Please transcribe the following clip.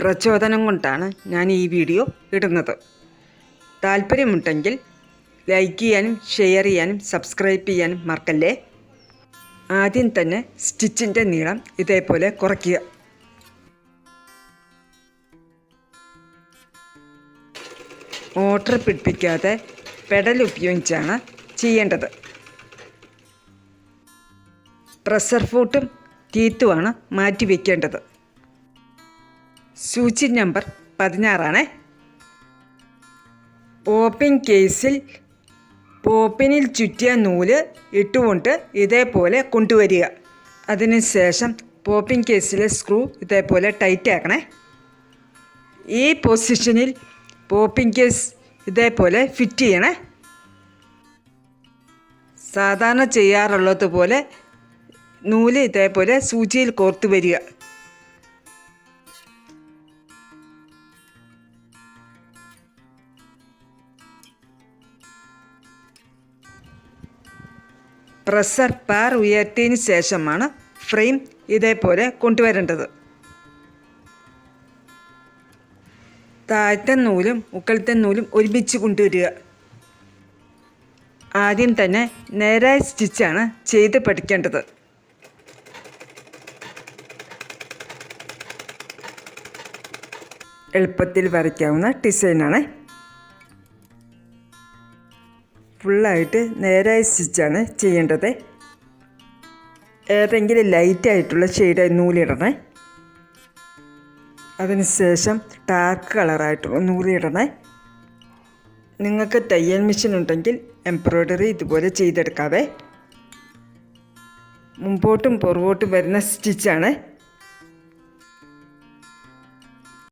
പ്രചോദനം കൊണ്ടാണ് ഞാൻ ഈ വീഡിയോ ഇടുന്നത്. താല്പര്യമുണ്ടെങ്കിൽ ലൈക്ക് ചെയ്യാനും ഷെയർ ചെയ്യാനും സബ്സ്ക്രൈബ് ചെയ്യാനും മറക്കല്ലേ? ആദ്യം തന്നെ സ്റ്റിച്ചിന്റെ നീളം ഇതേപോലെ കുറയ്ക്കുക. മോട്ടർ പിടിപ്പിക്കാതെ പെഡൽ ഉപയോഗിച്ചാണ് ചെയ്യേണ്ടത്. പ്രഷർ ഫൂട്ടും തീത്തുമാണ് മാറ്റി വയ്ക്കേണ്ടത് സൂചി നമ്പർ പതിനാറാണ്. പോപ്പിംഗ് കേസിൽ പോപ്പിനിൽ ചുറ്റിയ നൂൽ ഇട്ടുകൊണ്ട് ഇതേപോലെ കൊണ്ടുവരിക. അതിനുശേഷം പോപ്പിംഗ് കേസിലെ സ്ക്രൂ ഇതേപോലെ ടൈറ്റ് ആക്കണേ. ഈ പൊസിഷനിൽ പോപ്പിംഗ് കേസ് ഇതേപോലെ ഫിറ്റ് ചെയ്യണേ. സാധാരണ ചെയ്യാറുള്ളതുപോലെ നൂൽ ഇതേപോലെ സൂചിയിൽ കോർത്ത് വരിക. പ്രഷർ പാർ ഉയർത്തിയതിന് ശേഷമാണ് ഫ്രെയിം ഇതേപോലെ കൊണ്ടുവരേണ്ടത്. താഴത്തെ നൂലും മുക്കളത്തെ നൂലും ഒരുമിച്ച് കൊണ്ടുവരിക. ആദ്യം തന്നെ നേരായ സ്റ്റിച്ചാണ് ചെയ്ത് പഠിക്കേണ്ടത്. എളുപ്പത്തിൽ വരയ്ക്കാവുന്ന ഡിസൈനാണ് ഫുള്ളായിട്ട് നേരായ സ്റ്റിച്ചാണ് ചെയ്യേണ്ടത്. ഏതെങ്കിലും ലൈറ്റായിട്ടുള്ള ഷെയ്ഡ് നൂലിടണേ. അതിനുശേഷം ഡാർക്ക് കളറായിട്ടുള്ള നൂലിടണേ. നിങ്ങൾക്ക് തയ്യൽ മെഷീൻ ഉണ്ടെങ്കിൽ എംബ്രോയ്ഡറി ഇതുപോലെ ചെയ്തെടുക്കാവേ. മുമ്പോട്ടും പുറകോട്ടും വരുന്ന സ്റ്റിച്ചാണ്